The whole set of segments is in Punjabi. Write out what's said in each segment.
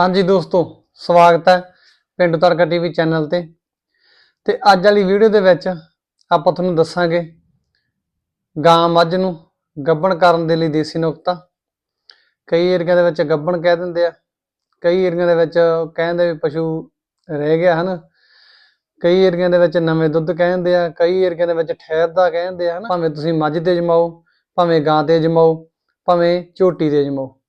ਹਾਂਜੀ ਦੋਸਤੋ, ਸਵਾਗਤ ਹੈ ਪਿੰਡ ਤਰਕਾ ਟੀਵੀ ਚੈਨਲ ਤੇ। ਤੇ ਅੱਜ ਵਾਲੀ ਵੀਡੀਓ ਦੇ ਵਿੱਚ ਆਪਾਂ ਤੁਹਾਨੂੰ ਦੱਸਾਂਗੇ ਗਾਂ ਮੱਝ ਨੂੰ ਗੱਭਣ ਕਰਨ ਦੇ ਲਈ ਦੇਸੀ ਨੁਕਤਾ। ਕਈ ਏਰੀਆ ਦੇ ਵਿੱਚ ਗੱਭਣ ਕਹਿ ਦਿੰਦੇ ਆ, ਕਈ ਏਰੀਆ ਦੇ ਵਿੱਚ ਕਹਿੰਦੇ ਵੀ ਪਸ਼ੂ ਰਹਿ ਗਿਆ ਹਨ। ਕਈ ਏਰੀਆ ਦੇ ਵਿੱਚ ਨਵੇਂ ਦੁੱਧ ਕਹਿੰਦੇ ਆ, ਕਈ ਏਰੀਆ ਦੇ ਵਿੱਚ ਠਹਿਰਦਾ ਕਹਿੰਦੇ ਆ, ਹਨਾ। ਭਾਵੇਂ ਤੁਸੀਂ ਮੱਝ ਤੇ ਜਮਾਓ ਭਾਵੇਂ ਗਾਂ ਤੇ ਜਮਾਓ ਭਾਵੇਂ ਝੋਟੀ ਤੇ ਜਮਾਓ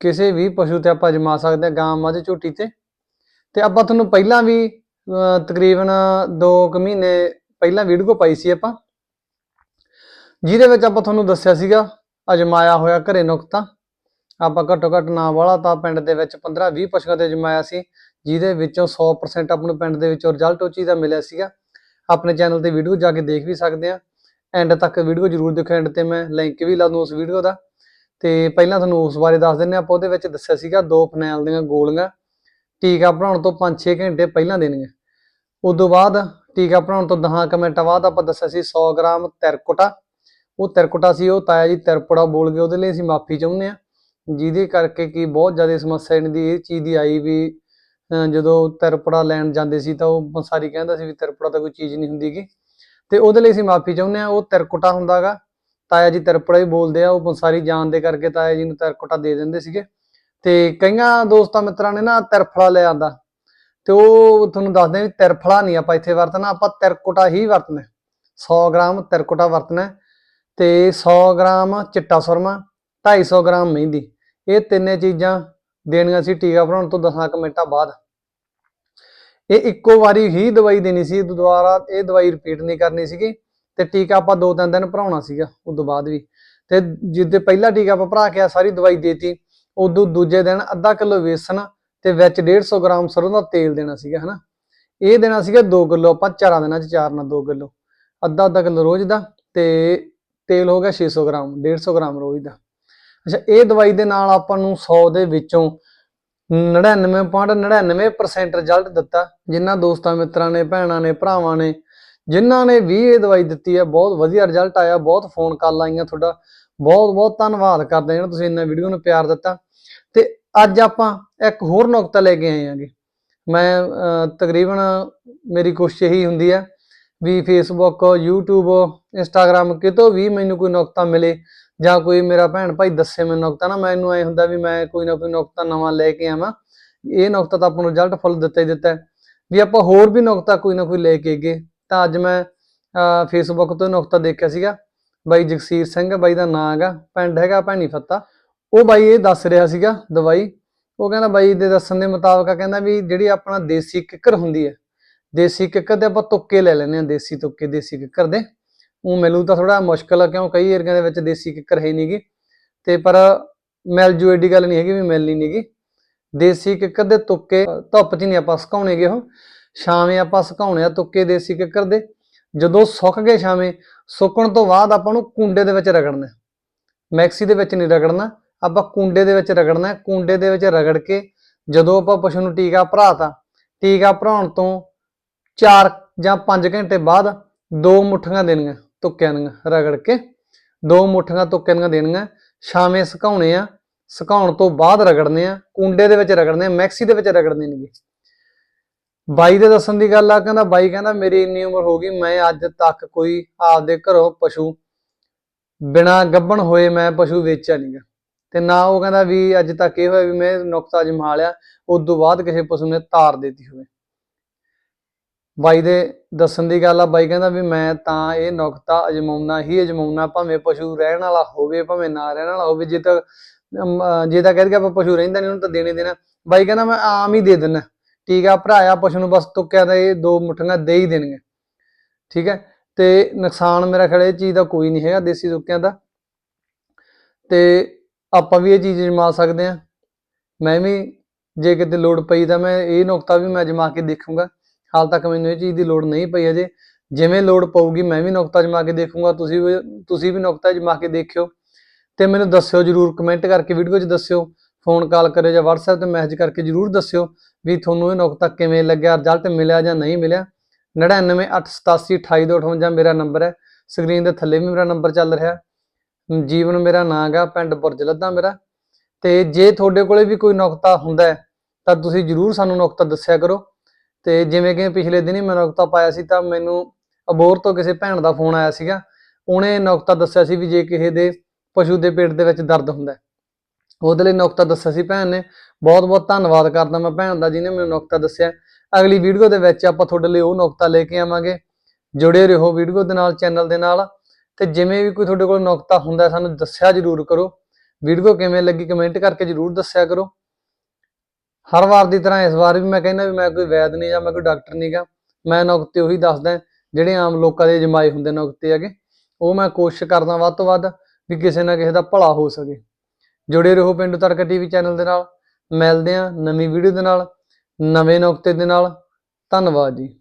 ਕਿਸੇ ਵੀ ਪਸ਼ੂ ਤੇ ਆਪਾਂ ਜਮਾ ਸਕਦੇ ਹਾਂ ਗਾਂ ਮੱਝ ਝੋਟੀ ਤੇ। ਤੇ ਆਪਾਂ ਤੁਹਾਨੂੰ ਪਹਿਲਾਂ ਵੀ ਅਹ, ਤਕਰੀਬਨ 2 ਕੁ ਮਹੀਨੇ ਪਹਿਲਾਂ ਵੀਡੀਓ ਪਾਈ ਸੀ ਆਪਾਂ। ਜਿਹਦੇ ਵਿੱਚ ਆਪਾਂ ਤੁਹਾਨੂੰ ਦੱਸਿਆ ਸੀਗਾ ਅਜਮਾਇਆ ਹੋਇਆ ਘਰੇ ਨੁਕਤਾ ਆਪਾਂ ਘੱਟੋ ਘੱਟ ਨਾ ਵਾਲਾ ਤਾਂ ਪਿੰਡ ਦੇ ਵਿੱਚ 15 20 ਪਸ਼ੂਆਂ ਤੇ ਅਜਮਾਇਆ ਸੀ ਜਿਹਦੇ ਵਿੱਚੋਂ 100% ਆਪਾਂ ਨੂੰ ਪਿੰਡ ਦੇ ਵਿੱਚੋਂ ਰਿਜ਼ਲਟ ਉਹ ਚੀਜ਼ ਦਾ ਮਿਲਿਆ ਸੀਗਾ। ਆਪਣੇ ਚੈਨਲ ਤੇ ਵੀਡੀਓ ਜਾ ਕੇ ਦੇਖ ਵੀ ਸਕਦੇ ਆ ਐਂਡ ਤੱਕ ਵੀਡੀਓ ਜਰੂਰ ਦੇਖੋ ਐਂਡ ਤੇ ਮੈਂ ਲਿੰਕ ਵੀ ਲਾ ਦੂੰ ਉਸ ਵੀਡੀਓ ਦਾ। ਤੇ ਪਹਿਲਾਂ ਤੁਹਾਨੂੰ ਉਸ ਬਾਰੇ ਦੱਸ ਦਿੰਨੇ ਆਪਾਂ ਉਹਦੇ ਵਿੱਚ ਦੱਸਿਆ ਸੀਗਾ, ਦੋ ਫਨੈਲ ਦੀਆਂ ਗੋਲੀਆਂ। ਟੀਕਾ ਬਣਾਉਣ ਤੋਂ 5-6 ਘੰਟੇ ਪਹਿਲਾਂ ਦੇਣੀਆਂ। ਉਦੋਂ ਬਾਅਦ ਟੀਕਾ ਬਣਾਉਣ ਤੋਂ 10 ਕੁ ਮਿੰਟਾਂ ਬਾਅਦ ਆਪਾਂ ਦੱਸਿਆ ਸੀ 100 ਗ੍ਰਾਮ ਤਿਰਕੁਟਾ। ਉਹ ਤਿਰਕੁਟਾ ਸੀ, ਉਹ ਤਾਇਆ ਜੀ ਤਿਰਪੜਾ ਬੋਲ ਗਏ ਉਹਦੇ ਲਈ ਅਸੀਂ ਮਾਫੀ ਚਾਹੁੰਦੇ ਆ ਜਿਹਦੇ ਕਰਕੇ ਕਿ ਬਹੁਤ ਜ਼ਿਆਦਾ ਸਮੱਸਿਆ ਇਹਨਾਂ ਦੀ, ਇਹ ਚੀਜ਼ ਦੀ ਆਈ ਵੀ ਜਦੋਂ ਤਿਰਪੜਾ ਲੈਣ ਜਾਂਦੇ ਸੀ ਤਾਂ ਉਹ ਸਾਰੀ ਕਹਿੰਦਾ ਸੀ ਵੀ ਤਿਰਪੜਾ ਤਾਂ ਕੋਈ ਚੀਜ਼ ਨਹੀਂ ਹੁੰਦੀਗੀ ਤੇ ਉਹਦੇ ਲਈ ਅਸੀਂ ਮਾਫੀ ਚਾਹੁੰਦੇ ਆ ਉਹ ਤਿਰਕੁਟਾ ਹੁੰਦਾਗਾ। ਤਾਇਆ ਜੀ ਤਿਰਪੜਾ ਹੀ ਬੋਲਦੇ ਆ, ਉਹ ਬੰਸਾਰੀ ਜਾਣ ਦੇ ਕਰਕੇ ਤਾਇਆ ਜੀ ਨੂੰ ਤਿਰਕੁਟਾ ਦੇ ਦਿੰਦੇ ਸੀਗੇ। ਤੇ ਕਈਆਂ ਦੋਸਤਾਂ ਮਿੱਤਰਾਂ ਨੇ ਨਾ ਤਿਰਫਲਾ ਲੈ ਆਂਦਾ। ਤੇ ਉਹ ਤੁਹਾਨੂੰ ਦੱਸਦੇ ਵੀ ਤਿਰਫਲਾ ਨਹੀਂ ਆਪਾਂ ਇੱਥੇ ਵਰਤਣਾ, ਆਪਾਂ ਤਿਰਕੁਟਾ ਹੀ ਵਰਤਣਾ 100 ਗ੍ਰਾਮ ਤਿਰਕੁਟਾ ਵਰਤਣਾ ਤੇ 100 ਗ੍ਰਾਮ ਚਿੱਟਾ ਸੁਰਮਾ 250 ਗ੍ਰਾਮ ਮਹਿੰਦੀ। ਇਹ ਤਿੰਨੇ ਚੀਜ਼ਾਂ ਦੇਣੀਆਂ ਸੀ ਟੀਕਾ ਭਰਾਉਣ ਤੋਂ 10 ਕੁ ਮਿੰਟਾਂ ਬਾਅਦ। ਇਹ ਇੱਕੋ ਵਾਰੀ ਹੀ ਦਵਾਈ ਦੇਣੀ ਸੀ ਦੁਬਾਰਾ ਇਹ ਦਵਾਈ ਰਿਪੀਟ ਨਹੀਂ ਕਰਨੀ ਸੀਗੀ। ਤੇ ਟੀਕਾ ਆਪਾਂ ਦੋ ਤਿੰਨ ਦਿਨ ਭਰਾਉਣਾ ਸੀਗਾ ਉਸ ਤੋਂ ਬਾਅਦ ਵੀ। ਤੇ ਜਿੱਦੇ ਪਹਿਲਾ ਟੀਕਾ ਆਪਾਂ ਭਰਾ ਕੇ ਆ, ਸਾਰੀ ਦਵਾਈ ਦੇਤੀ, ਉਦੋਂ ਦੂਜੇ ਦਿਨ ਅੱਧਾ ਕਿਲੋ ਵੇਸਣ ਤੇ ਵਿੱਚ 150 ਗ੍ਰਾਮ ਸਰੋਂ ਦਾ ਤੇਲ ਦੇਣਾ ਸੀਗਾ, ਹਨਾ। ਇਹ ਦੇਣਾ ਸੀਗਾ 2 ਕਿਲੋ, ਆਪਾਂ ਚਾਰਾਂ ਦਿਨਾਂ ਚ ਚਾਰਨਾ 2 ਕਿਲੋ। ਅੱਧਾ ਅੱਧਾ ਕਿਲੋ ਰੋਜ਼ ਦਾ ਤੇ ਤੇਲ ਹੋ ਗਿਆ 600 ਗ੍ਰਾਮ 150 ਗ੍ਰਾਮ ਰੋਜ਼ ਦਾ। ਅੱਛਾ, ਇਹ ਦਵਾਈ ਦੇ ਨਾਲ ਆਪਾਂ ਨੂੰ 100 ਦੇ ਵਿੱਚੋਂ 99.99% ਰਿਜ਼ਲਟ ਦਿੱਤਾ ਜਿਨ੍ਹਾਂ ਦੋਸਤਾਂ ਮਿੱਤਰਾਂ ਨੇ, ਭੈਣਾਂ ਨੇ, ਭਰਾਵਾਂ ਨੇ ਜਿਨ੍ਹਾਂ ਨੇ ਵੀ ਇਹ ਦਵਾਈ ਦਿੱਤੀ ਹੈ, ਬਹੁਤ ਵਧੀਆ ਰਿਜ਼ਲਟ ਆਇਆ, ਬਹੁਤ ਫੋਨ ਕਾਲ ਆਈਆਂ ਤੁਹਾਡਾ, ਬਹੁਤ ਬਹੁਤ ਧੰਨਵਾਦ ਕਰਦੇ ਹਾਂ ਜਿਹੜਾ ਤੁਸੀਂ ਇਹਨਾਂ ਵੀਡੀਓ ਨੂੰ ਪਿਆਰ ਦਿੱਤਾ। ਤੇ ਅੱਜ ਆਪਾਂ ਇੱਕ ਹੋਰ ਨੁਕਤਾ ਲੈ ਕੇ ਆਏ ਆਂਗੇ ਮੈਂ ਤਕਰੀਬਨ ਮੇਰੀ ਕੋਸ਼ਿਸ਼ ਇਹੀ ਹੁੰਦੀ ਹੈ ਵੀ ਫੇਸਬੁੱਕ YouTube, Instagram ਕਿਤੋਂ ਵੀ ਮੈਨੂੰ ਕੋਈ ਨੁਕਤਾ ਮਿਲੇ ਜਾਂ ਕੋਈ ਮੇਰਾ ਭੈਣ ਭਾਈ ਦੱਸੇ ਮੈਨੂੰ ਨੁਕਤਾ ਨਾ, ਮੈਨੂੰ ਐ ਹੁੰਦਾ ਵੀ ਮੈਂ ਕੋਈ ਨਾ ਕੋਈ ਨੁਕਤਾ ਨਵਾਂ ਲੈ ਕੇ ਆਵਾਂ। ਇਹ ਨੁਕਤਾ ਤਾਂ ਆਪਾਂ ਨੂੰ ਰਿਜ਼ਲਟ ਫੁੱਲ ਦਿੱਤਾ ਹੀ ਦਿੱਤਾ ਵੀ ਆਪਾਂ ਹੋਰ ਵੀ ਨੁਕਤਾ ਕੋਈ ਨਾ ਕੋਈ ਲੈ ਕੇ ਅੱਗੇ ਤਾਂ ਅੱਜ ਮੈਂ ਫੇਸਬੁੱਕ ਤੋਂ ਨੁਕਤਾ ਦੇਖਿਆ ਸੀਗਾ। ਬਾਈ ਜਗਸੀਰ ਸਿੰਘ, ਬਾਈ ਦਾ ਨਾਂ ਹੈਗਾ, ਪਿੰਡ ਹੈਗਾ ਭੈਣੀ ਫੱਤਾ। ਉਹ ਬਾਈ ਇਹ ਦੱਸ ਰਿਹਾ ਸੀਗਾ ਦਵਾਈ। ਉਹ ਕਹਿੰਦਾ ਬਾਈ ਦੇ ਦੱਸਣ ਦੇ ਮੁਤਾਬਕ ਕਹਿੰਦਾ ਵੀ ਜਿਹੜੀ ਆਪਣਾ ਦੇਸੀ ਕਿੱਕਰ ਹੁੰਦੀ ਹੈ, ਦੇਸੀ ਕਿੱਕਰ ਦੇ ਆਪਾਂ ਤੁੱਕੇ ਲੈ ਲੈਂਦੇ ਆ ਦੇਸੀ ਤੁੱਕੇ, ਦੇਸੀ ਕਿੱਕਰ ਦੇ। ਉਹ ਮਿਲੂ ਤਾਂ ਥੋੜਾ ਮੁਸ਼ਕਲ ਆ, ਕਿਉਂ ਕਈ ਏਰੀਆ ਦੇ ਵਿੱਚ ਦੇਸੀ ਕਿੱਕਰ ਹੈ ਨਹੀਂਗੀ ਤੇ ਪਰ ਮਿਲ ਜੂ, ਏਡੀ ਗੱਲ ਨਹੀਂ ਹੈਗੀ ਵੀ ਮਿਲਣੀ ਨਹੀਂਗੀ ਦੇਸੀ ਕਿੱਕਰ ਦੇ ਤੁੱਕੇ, ਧੁੱਪ 'ਚ ਨਹੀਂ ਆਪਾਂ ਸੁਕਾਉਣੇਗੇ ਉਹ। ਛਾਵੇਂ ਆਪਾਂ ਸੁਕਾਉਣੇ ਆ, ਤੁੱਕੇ ਦੇਸੀ ਕਿੱਕਰ ਦੇ। ਜਦੋਂ ਸੁੱਕ ਗਏ ਛਾਵੇਂ, ਸੁੱਕਣ ਤੋਂ ਬਾਅਦ ਆਪਾਂ ਨੂੰ ਕੁੰਡੇ ਦੇ ਵਿੱਚ ਰਗੜਨਾ ਮੈਕਸੀ ਦੇ ਵਿੱਚ ਨਹੀਂ ਰਗੜਨਾ, ਆਪਾਂ ਕੁੰਡੇ ਦੇ ਵਿੱਚ ਰਗੜਨਾ ਕੁੰਡੇ ਦੇ ਵਿੱਚ ਰਗੜ ਕੇ ਜਦੋਂ ਆਪਾਂ ਪਸ਼ੂ ਨੂੰ ਟੀਕਾ ਭਰਾਤਾ, ਟੀਕਾ ਭਰਾਉਣ ਤੋਂ 4 ਜਾਂ 5 ਘੰਟੇ ਬਾਅਦ ਦੋ ਮੁੱਠੀਆਂ ਦੇਣੀਆਂ, ਤੁੱਕਿਆਂ ਦੀਆਂ, ਰਗੜ ਕੇ। ਦੋ ਮੁੱਠੀਆਂ ਤੁੱਕਿਆਂ ਦੀਆਂ ਦੇਣੀਆਂ, ਛਾਵੇਂ ਸੁਕਾਉਣੇ ਆ। ਸੁਕਾਉਣ ਤੋਂ ਬਾਅਦ ਰਗੜਨੇ ਆ, ਕੁੰਡੇ ਦੇ ਵਿੱਚ ਰਗੜਨੇ ਆ, ਮੈਕਸੀ ਦੇ ਵਿੱਚ ਰਗੜਨੇ ਨੇਗੇ। ਬਾਈ ਦੇ ਦੱਸਣ ਦੀ ਗੱਲ ਆ, ਕਹਿੰਦਾ ਬਾਈ ਕਹਿੰਦਾ ਮੇਰੀ ਇੰਨੀ ਉਮਰ ਹੋ ਗਈ, ਮੈਂ ਅੱਜ ਤੱਕ ਕੋਈ ਆਪਦੇ ਘਰੋਂ ਪਸ਼ੂ ਬਿਨਾ ਗੱਭਣ ਹੋਏ ਮੈਂ ਪਸ਼ੂ ਵੇਚਿਆ ਨਹੀਂਗਾ ਤੇ ਨਾ ਉਹ ਕਹਿੰਦਾ ਵੀ ਅੱਜ ਤੱਕ ਇਹ ਹੋਇਆ ਵੀ ਮੈਂ ਨੁਕਤਾ ਅਜਮਾ ਲਿਆ ਉਸ ਤੋਂ ਬਾਅਦ ਕਿਸੇ ਪਸ਼ੂ ਨੇ ਤਾਰ ਦਿੱਤੀ ਹੋਵੇ। ਬਾਈ ਦੇ ਦੱਸਣ ਦੀ ਗੱਲ ਆ, ਬਾਈ ਕਹਿੰਦਾ ਵੀ ਮੈਂ ਤਾਂ ਇਹ ਨੁਕਤਾ ਅਜਮਾਉਣਾ ਹੀ ਅਜਮਾਉਣਾ ਭਾਵੇਂ ਪਸ਼ੂ ਰਹਿਣ ਵਾਲਾ ਹੋਵੇ, ਭਾਵੇਂ ਨਾ ਰਹਿਣ ਵਾਲਾ ਹੋਵੇ, ਜੇ ਤਾਂ ਜੇ ਤਾਂ ਕਹਿ ਦਈਏ ਆਪਾਂ ਪਸ਼ੂ ਰਹਿੰਦਾ ਨਹੀਂ ਉਹਨੂੰ ਤਾਂ ਦੇਣੇ ਦੇਣਾ। ਬਾਈ ਕਹਿੰਦਾ ਮੈਂ ਆਮ ਹੀ ਦੇ ਦਿੰਦਾ ਠੀਕ ਟੀਕਾ ਭਰਾਇਆ ਪਸ਼ੂ ਨੂੰ ਬਸ ਤੁੱਕਿਆ ਦਾ ਇਹ ਦੋ ਮੁੱਠੀਆਂ ਦੇ ਹੀ ਦੇਣਗੇ। ਠੀਕ ਹੈ ਤੇ ਨੁਕਸਾਨ ਮੇਰਾ ਖਿਆਲ ਇਹ ਚੀਜ਼ ਦਾ ਕੋਈ ਨਹੀਂ ਹੈਗਾ, ਦੇਸੀ ਤੁੱਕਿਆਂ ਦਾ। ਤੇ ਆਪਾਂ ਵੀ ਇਹ ਚੀਜ਼ ਜਮਾ ਸਕਦੇ ਆ। ਮੈਂ ਵੀ ਜੇ ਕਿਤੇ ਲੋੜ ਪਈ ਤਾਂ ਮੈਂ ਇਹ ਨੁਕਤਾ ਵੀ ਮੈਂ ਜਮਾ ਕੇ ਦੇਖੂੰਗਾ। ਹਾਲ ਤੱਕ ਮੈਨੂੰ ਇਹ ਚੀਜ਼ ਦੀ ਲੋੜ ਨਹੀਂ ਪਈ ਅਜੇ ਜਿਵੇਂ ਲੋੜ ਪਊਗੀ ਮੈਂ ਵੀ ਨੁਕਤਾ ਜਮਾ ਕੇ ਦੇਖੂੰਗਾ, ਤੁਸੀਂ ਵੀ ਤੁਸੀਂ ਵੀ ਨੁਕਤਾ ਜਮਾ ਕੇ ਦੇਖਿਓ। ਤੇ ਮੈਨੂੰ ਦੱਸਿਓ ਜਰੂਰ, ਕਮੈਂਟ ਕਰਕੇ ਵੀਡੀਓ 'ਚ ਦੱਸਿਓ। ਫੋਨ ਕਾਲ ਕਰਿਓ ਜਾਂ WhatsApp ਤੇ ਮੈਸੇਜ ਕਰਕੇ ਜਰੂਰ ਦੱਸਿਓ ਵੀ ਤੁਹਾਨੂੰ ਇਹ ਨੁਕਤਾ ਕਿਵੇਂ ਲੱਗਿਆ ਰਿਜ਼ਲਟ ਮਿਲਿਆ ਜਾਂ ਨਹੀਂ ਮਿਲਿਆ। 9988828258 ਮੇਰਾ ਨੰਬਰ ਹੈ। ਸਕਰੀਨ ਦੇ ਥੱਲੇ ਵੀ ਮੇਰਾ ਨੰਬਰ ਚੱਲ ਰਿਹਾ ਜੀਵਨ ਮੇਰਾ ਨਾਂ ਗਾ, ਪਿੰਡ ਬੁਰਜ ਲੱਦਾ ਮੇਰਾ। ਤੇ ਜੇ ਤੁਹਾਡੇ ਕੋਲੇ ਵੀ ਕੋਈ ਨੁਕਤਾ ਹੁੰਦਾ ਤਾਂ ਤੁਸੀਂ ਜਰੂਰ ਸਾਨੂੰ ਨੁਕਤਾ ਦੱਸਿਆ ਕਰੋ। ਤੇ ਜਿਵੇਂ ਕਿ ਪਿਛਲੇ ਦਿਨ ਹੀ ਮੈਂ ਨੁਕਤਾ ਪਾਇਆ ਸੀ, ਤਾਂ ਮੈਨੂੰ ਅਬੋਰ ਤੋਂ ਕਿਸੇ ਭੈਣ ਦਾ ਫੋਨ ਆਇਆ ਸੀਗਾ। ਉਹਨੇ ਨੁਕਤਾ ਦੱਸਿਆ ਸੀ ਵੀ ਜੇ ਕਿਸੇ ਦੇ ਪਸ਼ੂ ਦੇ ਪੇਟ ਦੇ ਵਿੱਚ ਦਰਦ ਹੁੰਦਾ ਉਹਦੇ ਲਈ ਨੁਕਤਾ ਦੱਸਿਆ ਸੀ ਭੈਣ ਨੇ। ਬਹੁਤ ਬਹੁਤ ਧੰਨਵਾਦ ਕਰਦਾ ਮੈਂ ਭੈਣ ਦਾ ਜਿਹਨੇ ਮੈਨੂੰ ਨੁਕਤਾ ਦੱਸਿਆ। ਅਗਲੀ ਵੀਡੀਓ ਦੇ ਵਿੱਚ ਆਪਾਂ ਤੁਹਾਡੇ ਲਈ ਉਹ ਨੁਕਤਾ ਲੈ ਕੇ ਆਵਾਂਗੇ। ਜੁੜੇ ਰਹੋ ਵੀਡੀਓ ਦੇ ਨਾਲ, ਚੈਨਲ ਦੇ ਨਾਲ। ਤੇ ਜਿਵੇਂ ਵੀ ਕੋਈ ਤੁਹਾਡੇ ਕੋਲ ਨੁਕਤਾ ਹੁੰਦਾ ਸਾਨੂੰ ਦੱਸਿਆ ਜਰੂਰ ਕਰੋ। ਵੀਡੀਓ ਕਿਵੇਂ ਲੱਗੀ ਕਮੈਂਟ ਕਰਕੇ ਜਰੂਰ ਦੱਸਿਆ ਕਰੋ। ਹਰ ਵਾਰ ਦੀ ਤਰ੍ਹਾਂ ਇਸ ਵਾਰ ਵੀ ਮੈਂ ਕਹਿੰਦਾ ਵੀ ਮੈਂ ਕੋਈ ਵੈਦ ਨਹੀਂ ਜਾਂ ਮੈਂ ਕੋਈ ਡਾਕਟਰ ਨਹੀਂਗਾ ਮੈਂ ਨੁਕਤੇ ਉਹੀ ਦੱਸਦਾ ਜਿਹੜੇ ਆਮ ਲੋਕਾਂ ਦੇ ਜਮਾਏ ਹੁੰਦੇ ਨੁਕਤੇ ਹੈਗੇ। ਉਹ ਮੈਂ ਕੋਸ਼ਿਸ਼ ਕਰਦਾ ਵੱਧ ਤੋਂ ਵੱਧ ਵੀ ਕਿਸੇ ਨਾ ਕਿਸੇ ਦਾ ਭਲਾ ਹੋ ਸਕੇ। ਜੁੜੇ ਰਹੋ ਪਿੰਡੂ ਤੜਕਾ ਟੀਵੀ ਚੈਨਲ ਦੇ ਨਾਲ। ਮਿਲਦੇ ਹਾਂ ਨਵੀਂ ਵੀਡੀਓ ਦੇ ਨਾਲ, ਨਵੇਂ ਨੁਕਤੇ ਦੇ ਨਾਲ। ਧੰਨਵਾਦ ਜੀ।